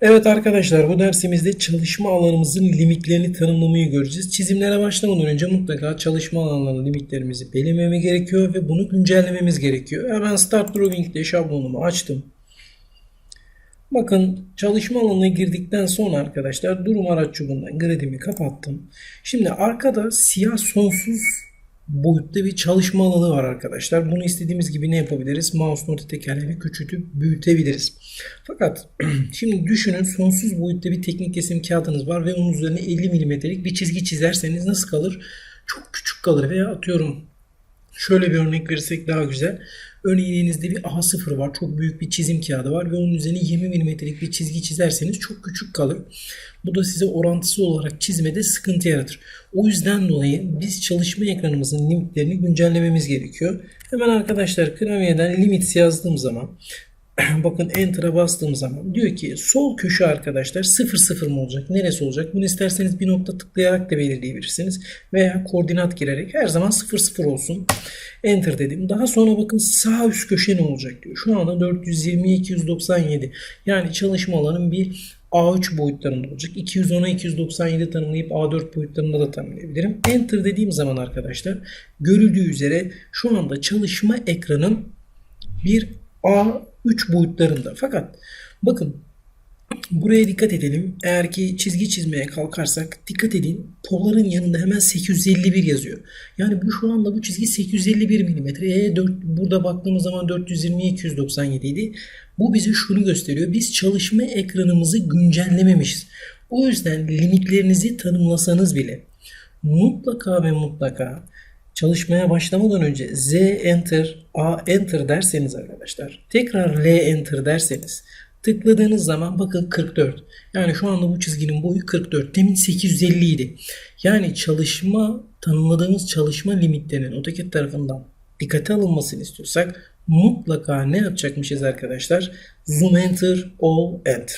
Evet arkadaşlar bu dersimizde çalışma alanımızın limitlerini tanımlamayı göreceğiz. Çizimlere başlamadan önce mutlaka çalışma alanlarının limitlerimizi belirlememiz gerekiyor ve bunu güncellememiz gerekiyor. Hemen Start Drawing ile şablonumu açtım. Bakın çalışma alanına girdikten sonra arkadaşlar durum araç çubuğundan gridimi kapattım. Şimdi arkada siyah sonsuz boyutta bir çalışma alanı var arkadaşlar. Bunu istediğimiz gibi ne yapabiliriz? Mouse nokta tekerleğini küçültüp büyütebiliriz. Fakat şimdi düşünün sonsuz boyutta bir teknik kesim kağıdınız var ve onun üzerine 50 milimetrelik bir çizgi çizerseniz nasıl kalır? Çok küçük kalır veya atıyorum Şöyle bir örnek verirsek daha güzel. Örneğin elinizde bir A0 var. Çok büyük bir çizim kağıdı var ve onun üzerine 20 milimetrelik bir çizgi çizerseniz çok küçük kalır. Bu da size orantısı olarak çizmede sıkıntı yaratır. O yüzden dolayı biz çalışma ekranımızın limitlerini güncellememiz gerekiyor. Hemen arkadaşlar klavyeden limits yazdığım zaman bakın enter'a bastığım zaman diyor ki sol köşe arkadaşlar 0 0 mı olacak? Neresi olacak? Bunu isterseniz bir nokta tıklayarak da belirleyebilirsiniz. Veya koordinat girerek her zaman 0 0 olsun. Enter dedim. Daha sonra bakın sağ üst köşe ne olacak diyor. Şu anda 420 297. Yani çalışma alanım bir A3 boyutlarında olacak. 210'a 297 tanımlayıp A4 boyutlarında da tanımlayabilirim. Enter dediğim zaman arkadaşlar görüldüğü üzere şu anda çalışma ekranım bir A3 boyutlarında. Fakat bakın buraya dikkat edelim. Eğer ki çizgi çizmeye kalkarsak dikkat edin. Polar'ın yanında hemen 851 yazıyor. Yani bu şu anda bu çizgi 851 mm. E, 4, burada baktığımız zaman 420 297 idi. Bu bize şunu gösteriyor. Biz çalışma ekranımızı güncellememişiz. O yüzden limitlerinizi tanımlasanız bile mutlaka ve mutlaka çalışmaya başlamadan önce Z enter, A enter derseniz arkadaşlar, tekrar L enter derseniz tıkladığınız zaman bakın 44. Yani şu anda bu çizginin boyu 44. Demin 850 idi. Yani çalışma tanımladığımız çalışma limitlerinin AutoCAD tarafından dikkate alınmasını istiyorsak mutlaka ne yapacakmışız arkadaşlar? Zoom enter, all enter.